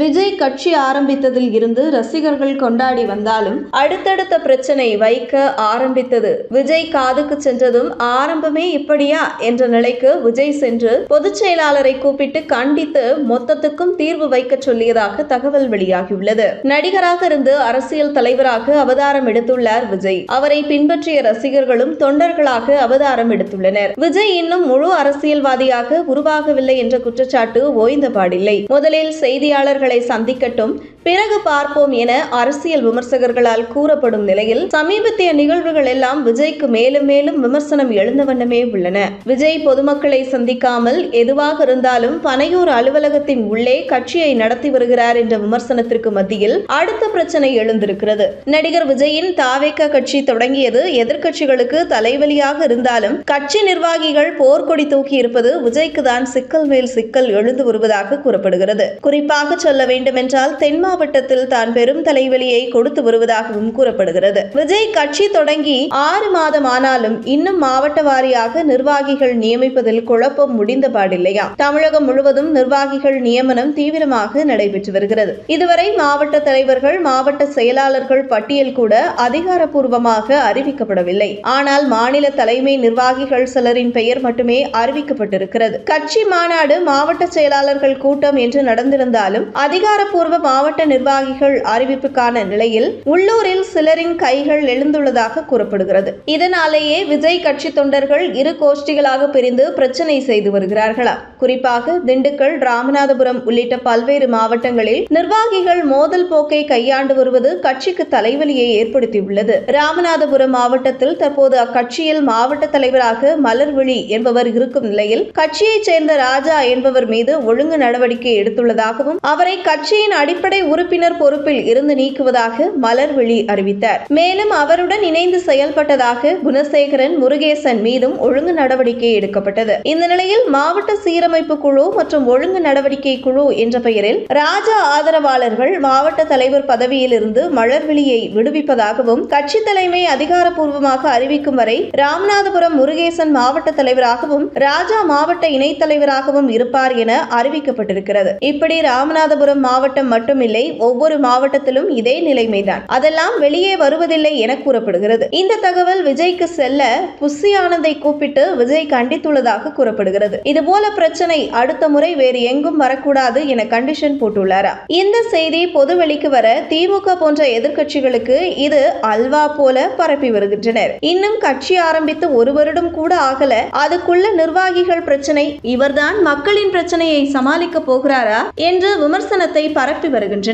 விஜய் கட்சி ஆரம்பித்ததில் இருந்து ரசிகர்கள் கொண்டாடி வந்தாலும் அடுத்தடுத்த பிரச்சனை வைக்க ஆரம்பித்தது. விஜய் காதுக்கு சென்றதும் ஆரம்பமே இப்படியா என்ற நிலைக்கு விஜய் சென்று பொதுச் செயலாளரை கூப்பிட்டு கண்டித்து மொத்தத்துக்கும் தீர்வு வைக்க சொல்லியதாக தகவல் வெளியாகியுள்ளது. நடிகராக இருந்து அரசியல் தலைவராக அவதாரம் எடுத்துள்ளார் விஜய். அவரை பின்பற்றிய ரசிகர்களும் தொண்டர்களாக அவதாரம் எடுத்துள்ளனர். விஜய் இன்னும் முழு அரசியல்வாதியாக உருவாகவில்லை என்ற குற்றச்சாட்டு ஓய்ந்த பாடில்லை. முதலில் செய்தியாளர் சந்திக்கட்டும். பிறகு பார்ப்போம் என அரசியல் விமர்சகர்களால் கூறப்படும் நிலையில் சமீபத்திய நிகழ்வுகள் எல்லாம் விஜய்க்கு மேலும் மேலும் விமர்சனம் எழுந்த வண்ணமே உள்ளன. விஜய் பொதுமக்களை சந்திக்காமல் எதுவாக இருந்தாலும் பனையூர் அலுவலகத்தின் உள்ளே கட்சியை நடத்தி வருகிறார் என்ற விமர்சனத்திற்கு மத்தியில் அடுத்த பிரச்சனை எழுந்திருக்கிறது. நடிகர் விஜயின் தாவேக்க கட்சி தொடங்கியது எதிர்க்கட்சிகளுக்கு தலைவலியாக இருந்தாலும் கட்சி நிர்வாகிகள் போர்க்கொடி தூக்கி இருப்பது விஜய்க்கு தான் சிக்கல் மேல் சிக்கல் எழுந்து வருவதாக கூறப்படுகிறது. குறிப்பாக சொல்ல வேண்டுமென்றால் தென் மாவட்டத்தில் தான் பெரும் தலைவலியை கொடுத்து வருவதாகவும் கூறப்படுகிறது. விஜய் கட்சி தொடங்கி ஆறு மாதம் ஆனாலும் இன்னும் மாவட்ட வாரியாக நிர்வாகிகள் நியமிப்பதில் குழப்பம் முடிந்த பாடில்லையா? தமிழகம் முழுவதும் நிர்வாகிகள் நியமனம் தீவிரமாக நடைபெற்று வருகிறது. இதுவரை மாவட்ட தலைவர்கள் மாவட்ட செயலாளர்கள் பட்டியல் கூட அதிகாரப்பூர்வமாக அறிவிக்கப்படவில்லை. ஆனால் மாநில தலைமை நிர்வாகிகள் சிலரின் பெயர் மட்டுமே அறிவிக்கப்பட்டிருக்கிறது. கட்சி மாநாடு மாவட்ட செயலாளர்கள் கூட்டம் என்று நடந்திருந்தாலும் அதிகாரப்பூர்வ மாவட்ட நிர்வாகிகள் அறிவிப்புக்கான நிலையில் உள்ளூரில் சிலரின் கைகள் எழுந்துள்ளதாக கூறப்படுகிறது. இதனாலேயே விஜய் கட்சி தொண்டர்கள் இரு கோஷ்டிகளாக பிரிந்து பிரச்சனை செய்து வருகிறார்களா? குறிப்பாக திண்டுக்கல் ராமநாதபுரம் உள்ளிட்ட பல்வேறு மாவட்டங்களில் நிர்வாகிகள் மோதல் போக்கை கையாண்டு வருவது கட்சிக்கு தலைவலியை ஏற்படுத்தியுள்ளது. ராமநாதபுரம் மாவட்டத்தில் தற்போது அக்கட்சியில் மாவட்ட தலைவராக மலர்விழி என்பவர் இருக்கும் நிலையில் கட்சியைச் சேர்ந்த ராஜா என்பவர் மீது ஒழுங்கு நடவடிக்கை எடுத்துள்ளதாகவும் அவரை கட்சியின் அடிப்படை உறுப்பினர் பொறுப்பில் இருந்து நீக்குவதாக மலர்விழி அறிவித்தார். மேலும் அவருடன் இணைந்து செயல்பட்டதாக குணசேகரன் முருகேசன் மீதும் ஒழுங்கு நடவடிக்கை எடுக்கப்பட்டது. இந்த நிலையில் மாவட்ட சீரமைப்பு குழு மற்றும் ஒழுங்கு நடவடிக்கை குழு என்ற பெயரில் ராஜா ஆதரவாளர்கள் மாவட்ட தலைவர் பதவியில் இருந்து மலர்விழியை விடுவிப்பதாகவும் கட்சி தலைமை அதிகாரப்பூர்வமாக அறிவிக்கும் வரை ராமநாதபுரம் முருகேசன் மாவட்ட தலைவராகவும் ராஜா மாவட்ட இணைத்தலைவராகவும் இருப்பார் என அறிவிக்கப்பட்டிருக்கிறது. இப்படி ராமநாதபுரம் மாவட்டம் மட்டுமில்லை ஒவ்வொரு மாவட்டத்திலும் இதே நிலைமைதான். அதெல்லாம் வெளியே வருவதில்லை என கூறப்படுகிறது. இந்த தகவல் விஜய்க்கு செல்ல புஷி ஆனந்தை கூப்பிட்டு விஜய் கண்டித்துள்ளதாக கூறப்படுகிறது. இதுபோல பிரச்சனை அடுத்த முறை வேறு எங்கும் வரக்கூடாது என கண்டிஷன் போட்டுள்ளாரா? இந்த செய்தி பொதுவெளிக்கு வர திமுக போன்ற எதிர்க்கட்சிகளுக்கு இது அல்வா போல பரப்பி வருகின்றனர். இன்னும் கட்சி ஆரம்பித்து ஒரு வருடம் கூட ஆகல. அதுக்குள்ள நிர்வாகிகள் பிரச்சனை. இவர்தான் மக்களின் பிரச்சனையை சமாளிக்க போகிறாரா? என்று விமர்சனத்தை பரப்பி வருகின்றனர்.